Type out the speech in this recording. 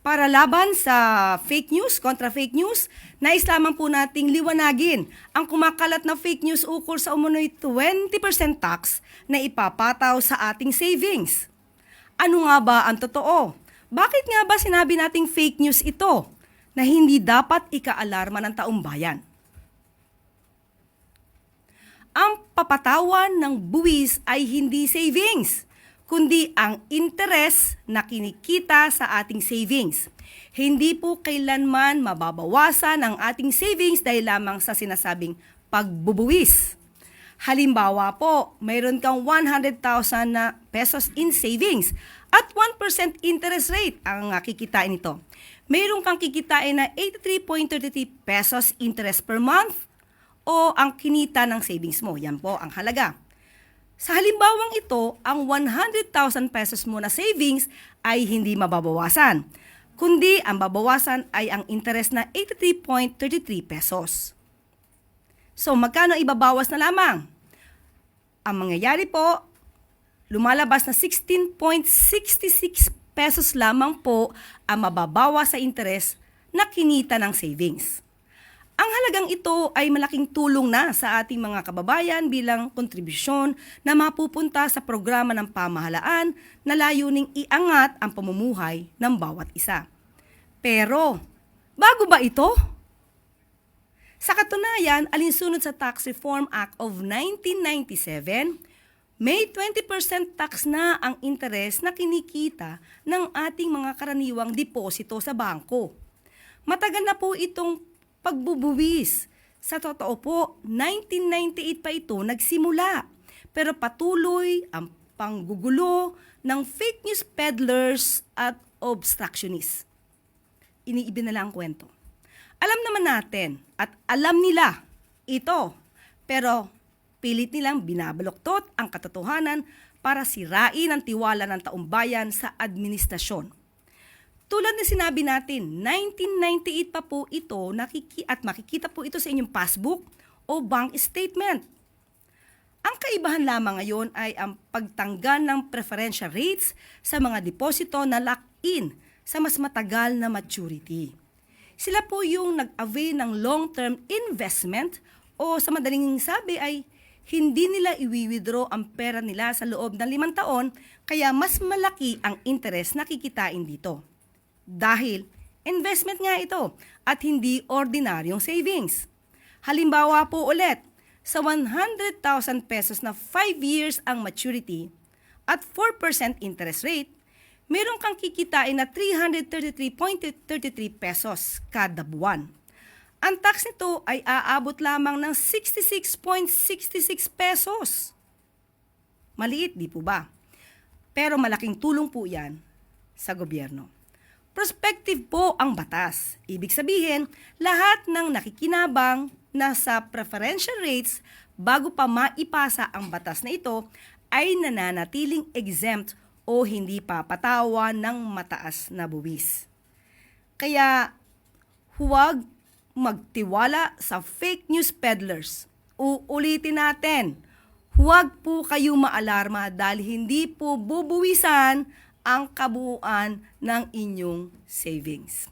Para laban sa fake news, kontra fake news, nais lamang po nating liwanagin ang kumakalat na fake news ukol sa umunoy 20% tax na ipapataw sa ating savings. Ano nga ba ang totoo? Bakit nga ba sinabi nating fake news ito na hindi dapat ikaalarma ng taong bayan? Ang papatawan ng buwis ay hindi savings, kundi ang interes na kinikita sa ating savings. Hindi po kailanman mababawasan ang ating savings dahil lamang sa sinasabing pagbubuwis. Halimbawa po, mayroon kang 100,000 na pesos in savings at 1% interest rate ang kikitain nito. Mayroon kang kikitain na 83.33 pesos interest per month o ang kinita ng savings mo. Yan po ang halaga. Sa halimbawang ito, ang 100,000 pesos mo na savings ay hindi mababawasan, kundi ang babawasan ay ang interest na 83.33 pesos. So magkano ibabawas na lamang? Ang mangyayari po, lumalabas na 16.66 pesos lamang po ang mababawas sa interest na kinita ng savings. Ang halagang ito ay malaking tulong na sa ating mga kababayan bilang kontribusyon na mapupunta sa programa ng pamahalaan na layuning iangat ang pamumuhay ng bawat isa. Pero, bago ba ito? Sa katunayan, alinsunod sa Tax Reform Act of 1997, may 20% tax na ang interes na kinikita ng ating mga karaniwang deposito sa bangko. Matagal na po itong pagbubuwis. Sa totoo po, 1998 pa ito nagsimula. Pero patuloy ang panggugulo ng fake news peddlers at obstructionists. Iniibin na lang ang kwento. Alam naman natin at alam nila ito, pero pilit nilang binabaloktot ang katotohanan para sirain ang tiwala ng taong bayan sa administrasyon. Tulad na sinabi natin, 1998 pa po ito nakiki at makikita po ito sa inyong passbook o bank statement. Ang kaibahan lamang ngayon ay ang pagtanggal ng preferential rates sa mga deposito na lock-in sa mas matagal na maturity. Sila po yung nag-avail ng long-term investment o sa madaling sabi ay hindi nila iwi-withdraw ang pera nila sa loob ng limang taon kaya mas malaki ang interest na kikitain dito. Dahil investment nga ito at hindi ordinaryong savings. Halimbawa po ulit, sa 100,000 pesos na 5 years ang maturity at 4% interest rate, meron kang kikitain na 333.33 pesos kada buwan. Ang tax nito ay aabot lamang ng 66.66 pesos. Maliit, di po ba? Pero malaking tulong po yan sa gobyerno. Prospective po ang batas. Ibig sabihin, lahat ng nakikinabang na sa preferential rates bago pa maipasa ang batas na ito ay nananatiling exempt o hindi papatawan ng mataas na buwis. Kaya huwag magtiwala sa fake news peddlers. Uulitin natin, huwag po kayo maalarma dahil hindi po bubuwisan ang kabuuan ng inyong savings.